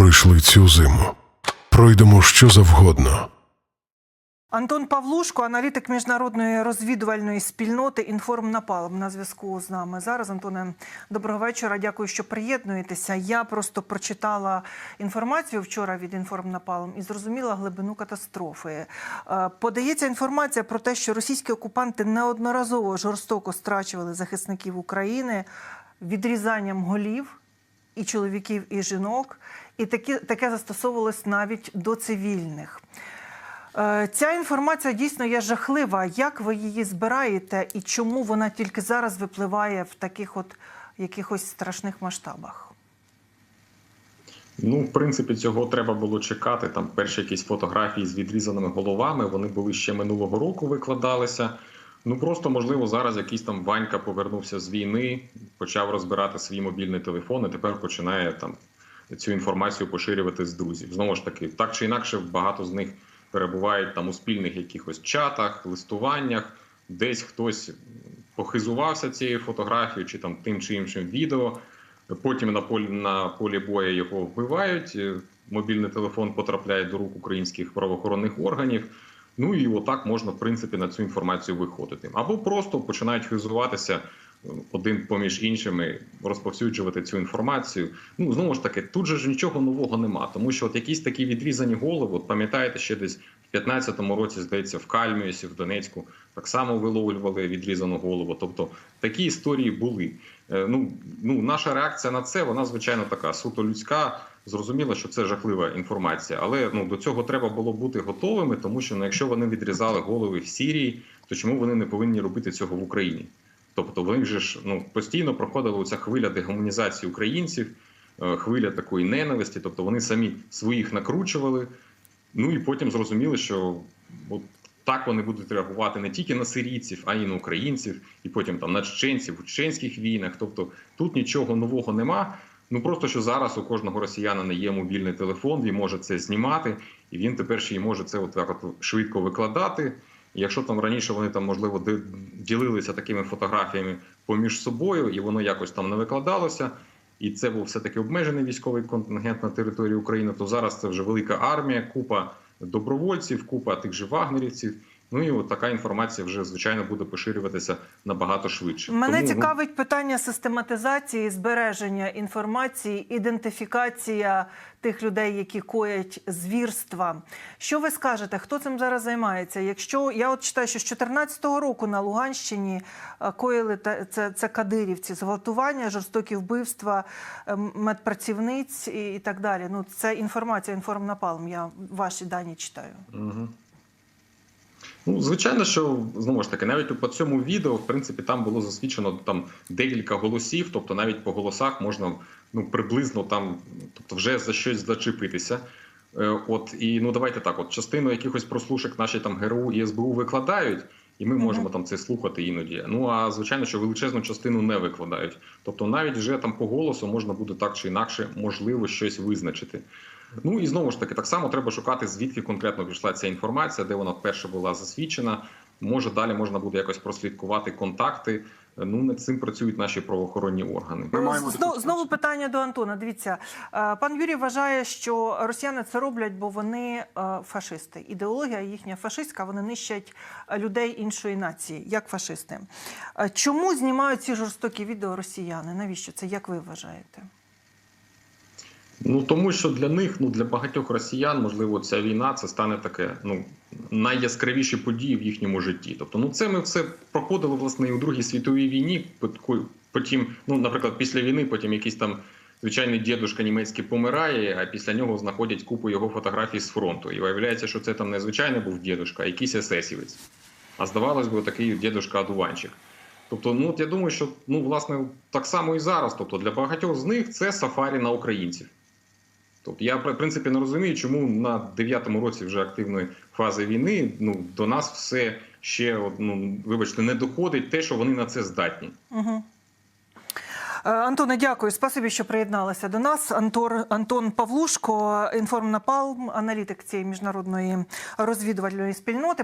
пройшли цю зиму. Пройдемо що завгодно. Антон Павлушко, аналітик міжнародної розвідувальної спільноти «Інформнапалм» на зв'язку з нами зараз. Антоне, доброго вечора. Дякую, що приєднуєтеся. Я просто прочитала інформацію вчора від «Інформнапалм» і зрозуміла глибину катастрофи. Е, Подається інформація про те, що російські окупанти неодноразово жорстоко страчували захисників України відрізанням голів і чоловіків, і жінок, і таке, таке застосовувалось навіть до цивільних. Е, Ця інформація дійсно є жахлива. Як ви її збираєте і чому вона тільки зараз випливає в таких от якихось страшних масштабах? Ну, в принципі, цього треба було чекати. Там перші якісь фотографії з відрізаними головами. Вони були ще минулого року, викладалися. Ну просто можливо зараз якийсь там Ванька повернувся з війни, почав розбирати свій мобільний телефон, і тепер починає там цю інформацію поширювати з друзів. Знову ж таки, так чи інакше, багато з них перебувають там у спільних якихось чатах, листуваннях, десь хтось похизувався цією фотографією чи там тим чи іншим відео. Потім на полі на полі бою його вбивають. Мобільний телефон потрапляє до рук українських правоохоронних органів. Ну і отак можна в принципі на цю інформацію виходити. Або просто починають хизуватися е, один поміж іншими, розповсюджувати цю інформацію. Ну знову ж таки, тут же ж нічого нового нема, тому що от якісь такі відрізані голови, от пам'ятаєте, ще десь в 15-му році, здається, в Кальміусі, в Донецьку так само виловлювали відрізану голову. Тобто такі історії були. Е, Ну, ну наша реакція на це, вона звичайно така суто людська. Зрозуміло, що це жахлива інформація, але ну до цього треба було бути готовими, тому що ну, якщо вони відрізали голови в Сірії, то чому вони не повинні робити цього в Україні? Тобто, вони вже ж ну постійно проходила оця хвиля дегуманізації українців, е, хвиля такої ненависті. Тобто вони самі своїх накручували. Ну і потім зрозуміли, що от так вони будуть реагувати не тільки на сирійців, а й на українців, і потім там на чеченців у чеченських війнах. Тобто тут нічого нового нема. Ну просто що зараз у кожного росіянина є мобільний телефон, він може це знімати, і він тепер ще й може це от так от швидко викладати. Якщо там раніше вони там можливо ділилися такими фотографіями поміж собою, і воно якось там не викладалося, і це був все таки обмежений військовий контингент на території України, то зараз це вже велика армія, купа добровольців, купа тих же вагнерівців. Ну і от така інформація вже звичайно буде поширюватися набагато швидше. Мене Тому, ну, цікавить питання систематизації, збереження інформації, ідентифікація тих людей, які коять звірства. Що ви скажете? Хто цим зараз займається? Якщо я от читаю, що з 2014 року на Луганщині е, коїли та- це, це кадирівці, зґвалтування, жорстокі вбивства е, медпрацівниць і, і так далі. Ну це інформація, інформнапалм. Я ваші дані читаю. Угу. Ну, звичайно, що знову ж таки, навіть по цьому відео, в принципі, там було засвідчено там декілька голосів, тобто навіть по голосах можна ну приблизно там, тобто вже за щось зачепитися. Е, От і ну давайте так, от частину якихось прослушок наші там ГРУ і СБУ викладають, і ми можемо там це слухати іноді. Ну а звичайно, що величезну частину не викладають. Тобто, навіть вже там по голосу можна буде так чи інакше можливо щось визначити. Ну і знову ж таки, так само треба шукати, звідки конкретно пішла ця інформація, де вона вперше була засвідчена. Може, далі можна буде якось прослідкувати контакти. Ну над цим працюють наші правоохоронні органи. Ми маємо Знову, знову питання до Антона. Дивіться, е, пан Юрій вважає, що росіяни це роблять, бо вони е, фашисти. Ідеологія їхня фашистська, вони нищать е, людей іншої нації, як фашисти. Чому знімають ці жорстокі відео росіяни? Навіщо це? Як ви вважаєте? Ну тому що для них, ну для багатьох росіян, можливо, ця війна це стане таке ну найяскравіші події в їхньому житті. Тобто, ну це ми все проходили власне і у Другій світовій війні. Потім- ну наприклад, після війни, потім якийсь там звичайний дідушка німецький помирає, а після нього знаходять купу його фотографій з фронту. І виявляється, що це там не звичайний був дідушка, а якийсь есесівець. А здавалось би, такий дідушка одуванчик. Тобто, ну от я думаю, що ну власне так само і зараз. Тобто для багатьох з них це сафарі на українців. Тобто я в принципі не розумію, чому на дев'ятому році вже активної фази війни ну до нас все ще ну, вибачте, не доходить те, що вони на це здатні. Угу. Антоне, дякую. Спасибі, що приєдналися до нас. Антор, Антон Павлушко, інформнапалм, аналітик цієї міжнародної розвідувальної спільноти.